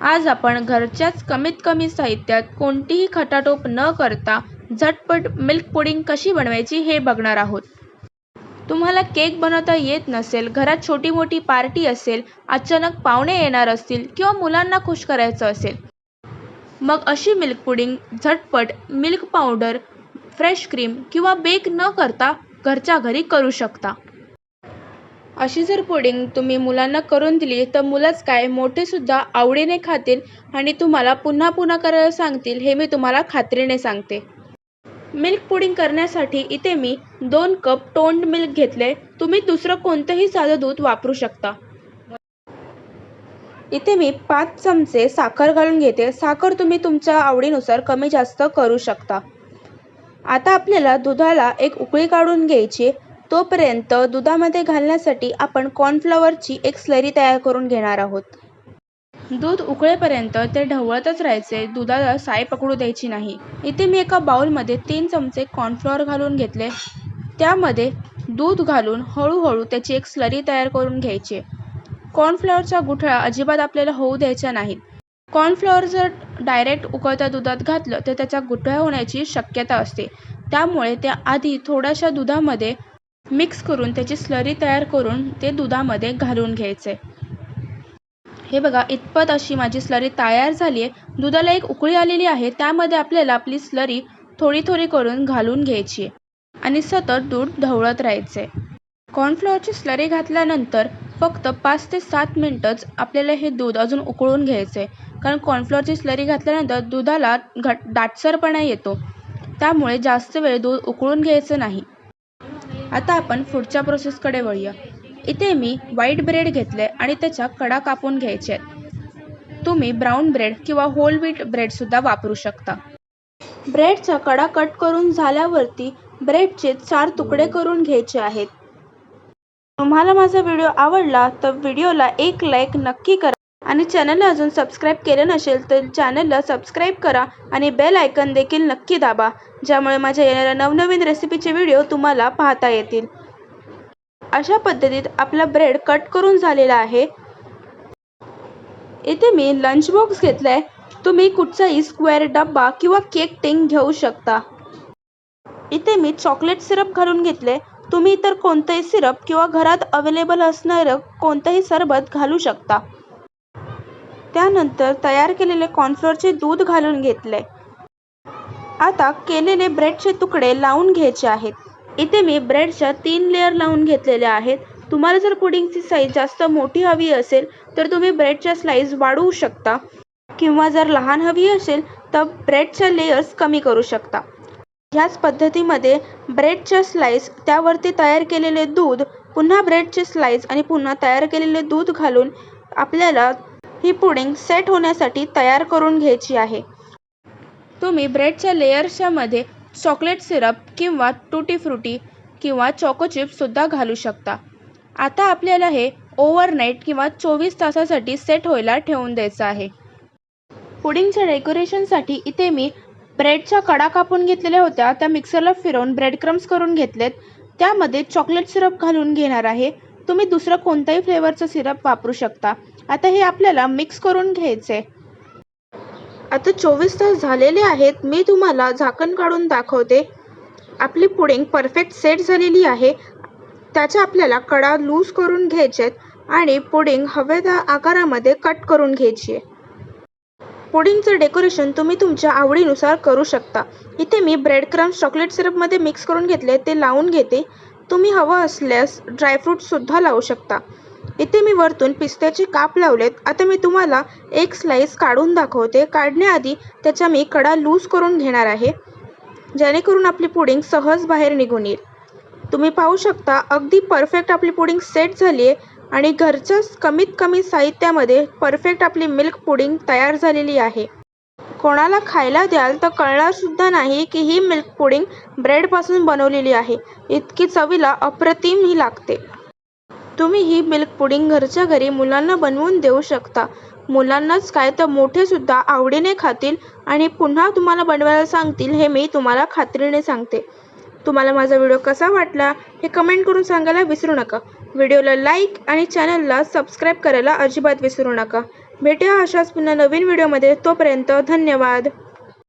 आज आपण घरच्याच कमीत कमी साहित्यात कोणतीही खटाटोप न करता झटपट मिल्क पुडिंग कशी बनवायची हे बघणार आहोत. तुम्हाला केक बनवता येत नसेल घरात छोटी मोठी पार्टी असेल अचानक पाहुणे येणार असतील किंवा मुलांना खुश करायचं असेल मग अशी मिल्क पुडिंग झटपट मिल्क पावडर फ्रेश क्रीम किंवा बेक न करता घरच्या घरी करू शकता. अशी जर पुडिंग तुम्ही मुलांना करून दिली तर मुलंच काय मोठेसुद्धा आवडीने खातील आणि तुम्हाला पुन्हा पुन्हा करायला सांगतील हे मी तुम्हाला खात्रीने सांगते. मिल्क पुडिंग करण्यासाठी इथे मी दोन कप टोंड मिल्क घेतले. तुम्ही दुसरं कोणतंही साधं दूध वापरू शकता. इथे मी पाच चमचे साखर घालून घेते. साखर तुम्ही तुमच्या आवडीनुसार कमी जास्त करू शकता. आता आपल्याला दुधाला एक उकळी काढून घ्यायची. तोपर्यंत दुधामध्ये घालण्यासाठी आपण कॉर्नफ्लॉवरची एक स्लरी तयार करून घेणार आहोत. दूध उकळेपर्यंत ते ढवळतच राहायचे दुधाला साय पकडू द्यायची नाही. इथे मी एका बाउलमध्ये तीन चमचे कॉर्नफ्लॉवर घालून घेतले. त्यामध्ये दूध घालून हळूहळू त्याची एक स्लरी तयार करून घ्यायची. कॉर्नफ्लॉवरचा गुठळा अजिबात आपल्याला होऊ द्यायचा नाहीत कॉर्नफ्लॉवर जर डायरेक्ट उकळत्या दुधात घातलं तर त्याचा गुठळ्या होण्याची शक्यता असते. त्यामुळे त्या आधी थोड्याशा दुधामध्ये मिक्स करून त्याची स्लरी तयार करून ते दुधामध्ये घालून घ्यायचे. हे बघा इतपत अशी माझी स्लरी तयार झाली आहे दुधाला एक उकळी आलेली आहे त्यामध्ये आपल्याला आपली स्लरी थोडी थोडी करून घालून घ्यायची आहे आणि सतत दूध ढवळत राहायचे. कॉर्नफ्लॉवरची स्लरी घातल्यानंतर फक्त पाच ते सात मिनटंच आपल्याला हे दूध अजून उकळून घ्यायचे कारण कॉर्नफ्लॉवरची स्लरी घातल्यानंतर दुधाला घट दाटसरपणा येतो. त्यामुळे जास्त वेळ दूध उकळून घ्यायचं नाही. आता आपण पुढच्या प्रोसेसकडे वळूया. इथे मी व्हाईट ब्रेड घेतले आणि त्याच्या कडा कापून घ्यायचे आहेत. तुम्ही ब्राऊन ब्रेड किंवा होल व्हीट ब्रेडसुद्धा वापरू शकता. ब्रेडचा कडा कट करून झाल्यावरती ब्रेडचे चार तुकडे करून घ्यायचे आहेत. तुम्हाला माझा व्हिडिओ आवडला तर व्हिडिओला एक लाईक नक्की करा. आणि चॅनलला अजून सबस्क्राईब केलं नसेल तर चॅनलला सबस्क्राईब करा आणि बेल आयकन देखील नक्की दाबा ज्यामुळे माझ्या येणाऱ्या नवनवीन रेसिपीचे व्हिडिओ तुम्हाला पाहता येतील. अशा पद्धतीत आपला ब्रेड कट करून झालेला आहे. इथे मी लंच बॉक्स घेतलाय. तुम्ही कुठचाही स्क्वेअर डब्बा किंवा केक टिंग घेऊ शकता. इथे मी चॉकलेट सिरप घालून घेतले. तुम्ही इतर कोणतंही सिरप किंवा घरात अवेलेबल असणारं कोणतंही सरबत घालू शकता. त्यानंतर तयार केलेले कॉर्नफ्लोअरचे दूध घालून घेतले. आता केलेले ब्रेडचे तुकडे लावून घ्यायचे आहेत. इथे मी ब्रेडच्या तीन लेअर लावून घेतलेल्या आहेत. तुम्हाला जर पुडिंगची साईज जास्त मोठी हवी असेल तर तुम्ही ब्रेडच्या स्लाईस वाढवू शकता. किंवा जर लहान हवी असेल तर ब्रेडच्या लेयर्स कमी करू शकता. ह्याच पद्धतीमध्ये ब्रेडच्या स्लाईस त्यावरती तयार केलेले दूध पुन्हा ब्रेडचे स्लाईस आणि पुन्हा तयार केलेले दूध घालून आपल्याला ही पुडिंग सेट होण्यासाठी तयार करून घ्यायची आहे. तुम्ही ब्रेडच्या लेयर्सच्या मध्ये चॉकलेट सिरप किंवा टूटी फ्रुटी किंवा चॉको चिप्ससुद्धा घालू शकता. आता आपल्याला हे ओव्हरनाईट किंवा चोवीस तासासाठी सेट व्हायला ठेवून द्यायचं आहे. पुडिंगच्या डेकोरेशनसाठी इथे मी ब्रेडच्या कडा कापून घेतलेल्या होत्या. त्या मिक्सरला फिरवून ब्रेड क्रम्स करून घेतलेत. त्यामध्ये चॉकलेट सिरप घालून घेणार आहे. तुम्ही दुसरं कोणत्याही फ्लेवरचं सिरप वापरू शकता. आता हे आपल्याला मिक्स करून घ्यायचे आता चोवीस तास झालेले आहेत. मी तुम्हाला झाकण काढून दाखवते. आपली पुडिंग परफेक्ट सेट झालेली आहे. त्याच्या आपल्याला कडा लूज करून घ्यायच्यात आणि पुडिंग हव्या त्या आकारामध्ये कट करून घ्यायची आहे. पुडिंगचं डेकोरेशन तुम्ही तुमच्या आवडीनुसार करू शकता. इथे मी ब्रेड क्रम्स चॉकलेट सिरपमध्ये मिक्स करून घेतले ते लावून घेते. तुम्ही हवं असल्यास ड्रायफ्रूटसुद्धा लावू शकता. इथे मी वरतून पिस्त्याचे काप लावलेत. आता मी तुम्हाला एक स्लाईस काढून दाखवते. काढण्याआधी त्याच्या मी कडा लूज करून घेणार आहे. जेणेकरून आपली पुडिंग सहज बाहेर निघून येईल. तुम्ही पाहू शकता अगदी परफेक्ट आपली पुडिंग सेट झाली आहे आणि घरच्याच कमीत कमी साहित्यामध्ये परफेक्ट आपली मिल्क पुडिंग तयार झालेली आहे. कोणाला खायला द्याल तर कळणारसुद्धा नाही की ही मिल्क पुडिंग ब्रेडपासून बनवलेली आहे. इतकी चवीला अप्रतिम ही लागते. तुम्ही ही मिल्क पुडिंग घरच्या घरी मुलांना बनवून देऊ शकता. मुलांनाच काय तर मोठेसुद्धा आवडीने खातील आणि पुन्हा तुम्हाला बनवायला सांगतील हे मी तुम्हाला खात्रीने सांगते. तुम्हाला माझा व्हिडिओ कसा वाटला हे कमेंट करून सांगायला विसरू नका. व्हिडिओला लाईक आणि चॅनलला सबस्क्राईब करायला अजिबात विसरू नका. भेटूया अशाच पुन्हा नवीन व्हिडिओमध्ये. तोपर्यंत धन्यवाद.